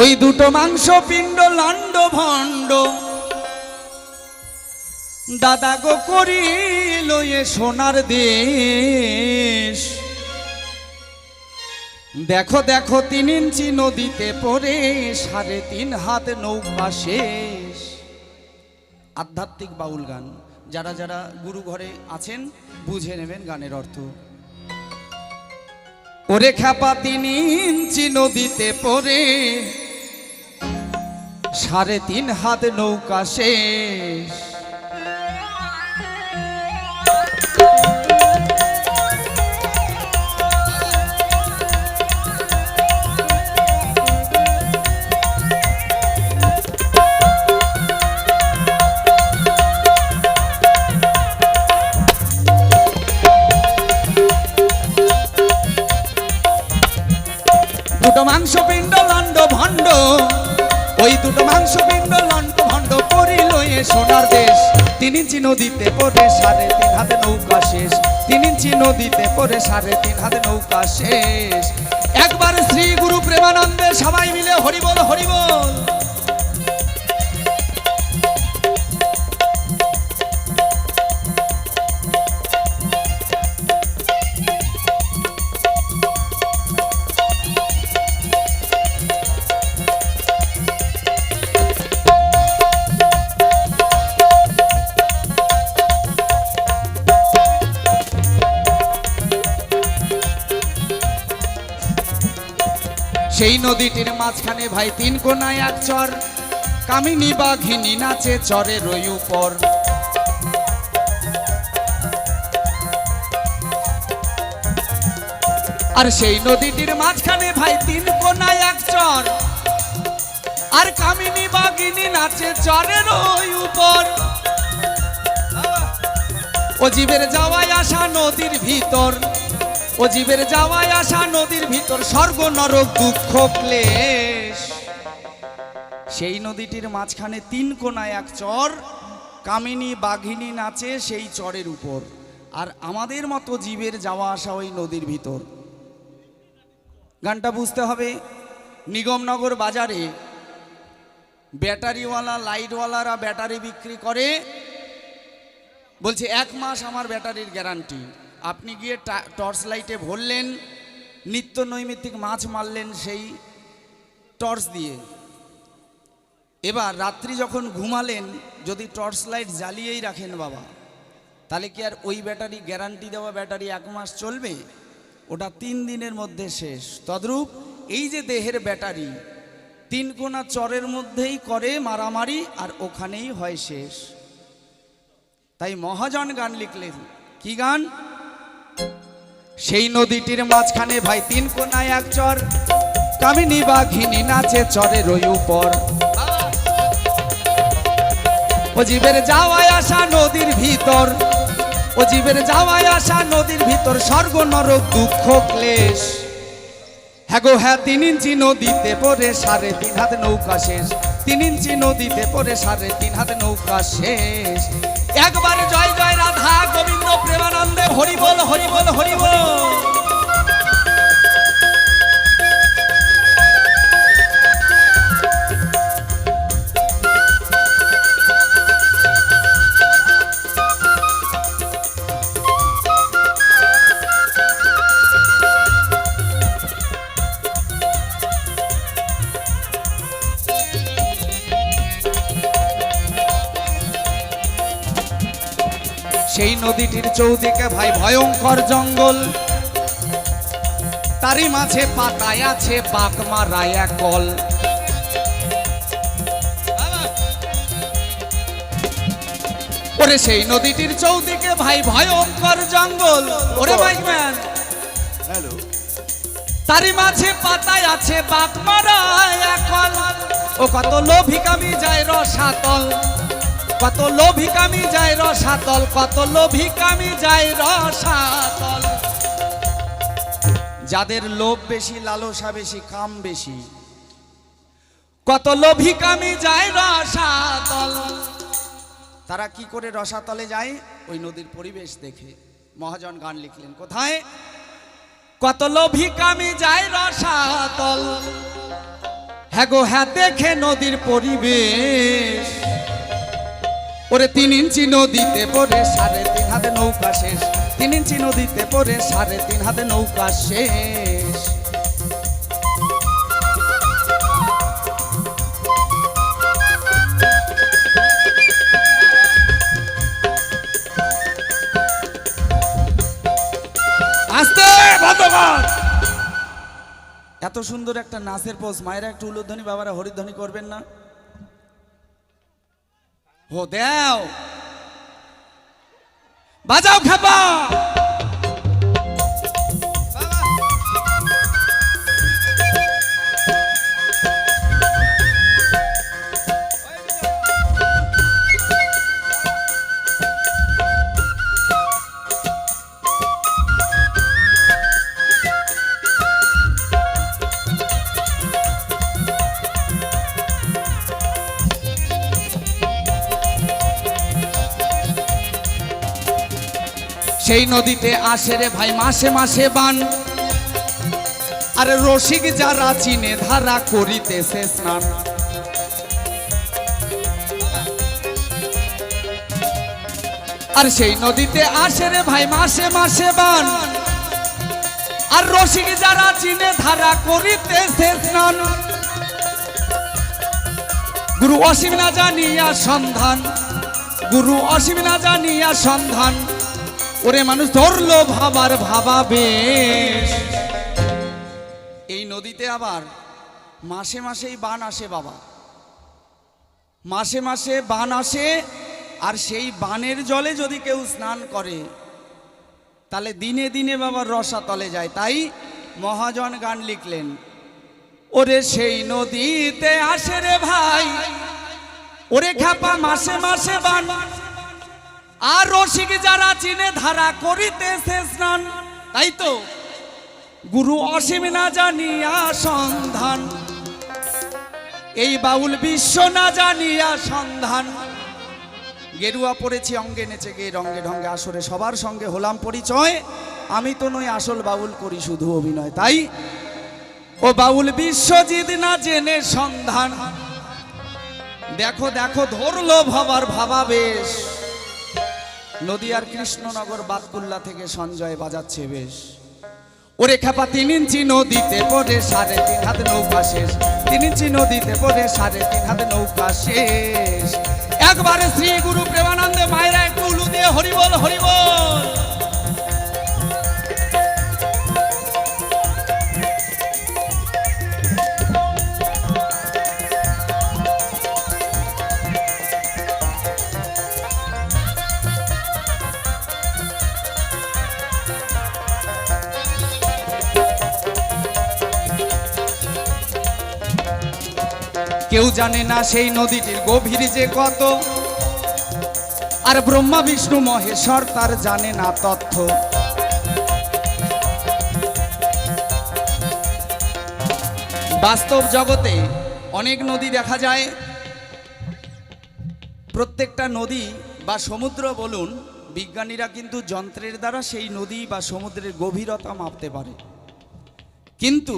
ওই দুটো মাংস পিণ্ড, লণ্ড, ভণ্ড। দাদা গো করিল সোনার দেশ। দেখো দেখো, তিন ইঞ্চি নদীতে পড়ে, সাড়ে তিন হাত নৌকা শেষ। আধ্যাত্মিক বাউল গান, যারা যারা গুরু ঘরে আছেন, বুঝে নেবেন গানের অর্থ। ওরে খাপা তিন ইঞ্চি নদীতে পরে সাড়ে তিন হাত নৌকা শেষ। দুটো মাংস পিণ্ড লণ্ড ভণ্ড। ওই দুটো মাংস পিণ্ড লণ্ড ভণ্ড করিল এ সোনার দেশ। তিন ইঞ্চি নদীতে পড়ে সাড়ে তিন হাতে নৌকা শেষ। তিন ইঞ্চি নদীতে পড়ে সাড়ে তিন হাতে নৌকা শেষ। একবার শ্রী গুরু প্রেমানন্দে সবাই মিলে হরিবল হরিবল। সেই নদীটির মাঝখানে ভাই তিন কোনায় এক চর। কামিনী বাঘিনী নাচে চরে রই উপর। আর সেই নদীটির মাঝখানে ভাই তিন কোনায় এক চর। আর কামিনী বাঘিনী নাচে চরের ওই উপর। ও জীবের যাওয়ায় আসা নদীর ভিতর। ও জীবের যাওয়ায় আসা নদীর ভিতর স্বর্গ নরক দুঃখ ক্লেশ। সেই নদীটির মাঝখানে তিন কোনায় এক চর, কামিনী বাঘিনী নাচে সেই চরের উপর। আর আমাদের মতো জীবের যাওয়া আসা ওই নদীর ভিতর। গানটা বুঝতে হবে, নিগমনগর বাজারে ব্যাটারিওয়ালা, লাইটওয়ালারা ব্যাটারি বিক্রি করে। বলছে, এক মাস আমার ব্যাটারির গ্যারান্টি। আপনি গিয়ে টর্চ লাইটে ভরলেন, নিত্য নৈমিত্তিক মাছ মারলেন সেই টর্চ দিয়ে। এবার রাত্রি যখন ঘুমালেন, যদি টর্চ লাইট জ্বালিয়েই রাখেন বাবা, তাহলে কি আর ওই ব্যাটারি গ্যারান্টি দেওয়া ব্যাটারি এক মাস চলবে? ওটা তিন দিনের মধ্যে শেষ। তদ্রূপ এই যে দেহের ব্যাটারি, তিন কোনা চরের মধ্যেই করে মারামারি আর ওখানেই হয় শেষ। তাই মহাজন গান লিখলেন। কি গান? সেই নদীটির মাঝখানে ভাই তিন কোনায় এক চর। কামিনী বাঘিনী নাচে চরে রই উপর। ও জীবের যাওয়ায় আসা নদীর ভিতর ও জীবের যাওয়ায় আসা নদীর ভিতর স্বর্গ নরক দুঃখ ক্লেশ। হ্যাঁ গো হ্যাঁ তিন ইঞ্চি নদীতে পড়ে সাড়ে তিন হাত নৌকা শেষ। তিন ইঞ্চি নদীতে পড়ে সাড়ে তিন হাত নৌকা শেষ। একবার জয় জয় রাধা গোবিন্দ প্রেমানন্দে হরিবল হরিবল হরিবল। সেই নদীটির চৌদিকে ভাই ভয়ঙ্কর জঙ্গল। তারই মাঝে পাতায় আছে পাক মারায় এক কল। ওরে সেই নদীটির চৌদিকে ভাই ভয়ঙ্কর জঙ্গল। ওরে বাইকম্যান হ্যালো। তারই মাঝে পাতায় আছে বাপ মারায় এক কল। ও কত লোভিকামি যায় রসাতল। কত লোভিকামি যায় রসাতল কত লোভিকামি যায় রসাতল যাদের লোভ বেশি, লালসা বেশি, কাম বেশি, কত লোভিকামি যায় রসাতল তারা কি করে রসাতলে যায়? ওই নদীর পরিবেশ দেখে। মহাজন গান লিখলেন, কোথায়? কত লোভিকামি যায় রসাতল হ্যাঁ গো হ্যাঁ দেখে নদীর পরিবেশ। ওরে তিন ইঞ্চি নদীতে পড়ে, সাড়ে তিন হাতে নৌকা শেষ। তিন ইঞ্চি নদীতে পড়ে, সাড়ে তিন হাতে নৌকা শেষ। এত সুন্দর একটা নাচের পোজ মায়েরা একটু উলুধ্বনি, বাবারা হরিধ্বনি করবেন না? ও দেও বাজাও খাপা সেই নদীতে আসে রে ভাই, মাসে মাসে বান। আর রসিক যারা চিনে, ধারা করিতেছে স্নান। আর সেই নদীতে আসে রে ভাই, মাসে মাসে বান। আর রসিক যারা চিনে, ধারা করিতেছে স্নান। গুরু অসীম না জানিয়া সন্ধান, গুরু অসীম না জানিয়া সন্ধান। ওরে মানুষ ধরলো ভাবার ভাবা বেশ এই নদীতে আবার মাসে মাসেই বান আসে বাবা। মাসে মাসে বান আসে, আর সেই বানের জলে যদি কেউ স্নান করে, তাহলে দিনে দিনে বাবার রসা তলে যায়। তাই মহাজন গান লিখলেন, ওরে সেই নদীতে আসে রে ভাই, ওরে খাপা মাসে মাসে বান। আর রসিক যারা চিনে ধারা করিতেছে স্নান, তাই তো? গুরু অসীম না জানিয়া সন্ধান, এই বাউল বিশ্ব না জানিয়া সন্ধান। গেরুয়া পড়েছি, অঙ্গে নেচে গে, রঙ্গে ঢঙ্গে আসরে, সবার সঙ্গে হলাম পরিচয়। আমি তো নই আসল বাউল করি, শুধু অভিনয়, তাই? ও বাউল বিশ্বজিৎ না জেনে সন্ধান। দেখো দেখো, ধরলো ভাবার ভাবা বেশ নদিয়ার কৃষ্ণনগর বাতকুল্লা থেকে সঞ্জয় বাজাচ্ছে বেশ। ওরে খেপা তিন ইঞ্চি নদীতে পড়ে, সাড়ে তিন হাত নৌকা শেষ। তিন ইঞ্চি নদীতে পড়ে, সাড়ে তিন হাত নৌকা শেষ। একবারে শ্রী গুরু প্রেমানন্দে মায়েরা একটু উলু দিয়ে হরিবল হরিবল। কেউ জানে না সেই নদীটির গভীর যে কত। আর ব্রহ্মা, বিষ্ণু, মহেশ্বর তার জানে না তথ্য। বাস্তব জগতে অনেক নদী দেখা যায়। প্রত্যেকটা নদী বা সমুদ্র বলুন, বিজ্ঞানীরা কিন্তু যন্ত্রের দ্বারা সেই নদী বা সমুদ্রের গভীরতা মাপতে পারে। কিন্তু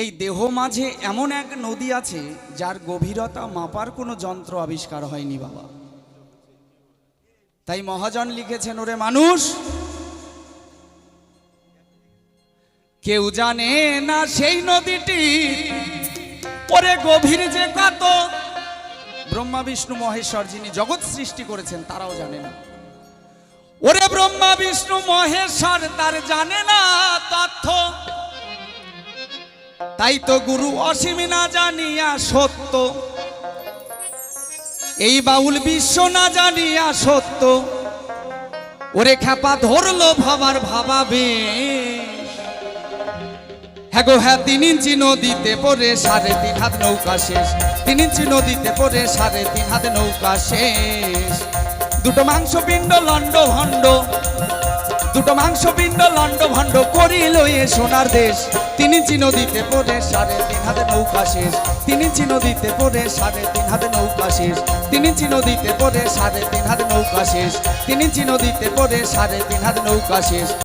এই দেহ মাঝে এমন এক নদী আছে, যার গভীরতা মাপার কোনো যন্ত্র আবিষ্কার হয়নি বাবা। তাই মহাজন লিখেছেন, ওরে মানুষ, কেউ জানে না সেই নদীটি? পরে গভীর যে কত? ব্রহ্মা, বিষ্ণু, মহেশ্বর যিনি জগৎ সৃষ্টি করেছেন, তারাও জানে না। ওরে ব্রহ্মা, বিষ্ণু, মহেশ্বর, তার জানে না তথ্য। তাই তো গুরু অসীম না জানিয়া সত্য। এই বাউল বিশ্ব না জানিয়া সত্য। ওরে খেপা ধরলো ভাবার ভাবাবে হ্যাঁ গো হ্যাঁ তিন ইঞ্চি নদীতে পড়ে সাড়ে তিন হাত নৌকা শেষ। তিন ইঞ্চি নদীতে পড়ে সাড়ে তিন হাত নৌকা শেষ। দুটো মাংস পিণ্ড লন্ড ভণ্ড দুটো মাংস পিণ্ড লন্ড ভণ্ড করিল এ সোনার দেশ। তিনি চি নদীতে পড়ে সাড়ে তিন হাতে নৌকা শেষ। তিনি চি নদীতে পড়ে সাড়ে তিন হাতে নৌকা শেষ। তিনি চি নদীতে পড়ে সাড়ে তিন হাতে নৌকা শেষ। তিনি চি নদীতে পড়ে সাড়ে তিন হাতে নৌকা শেষ।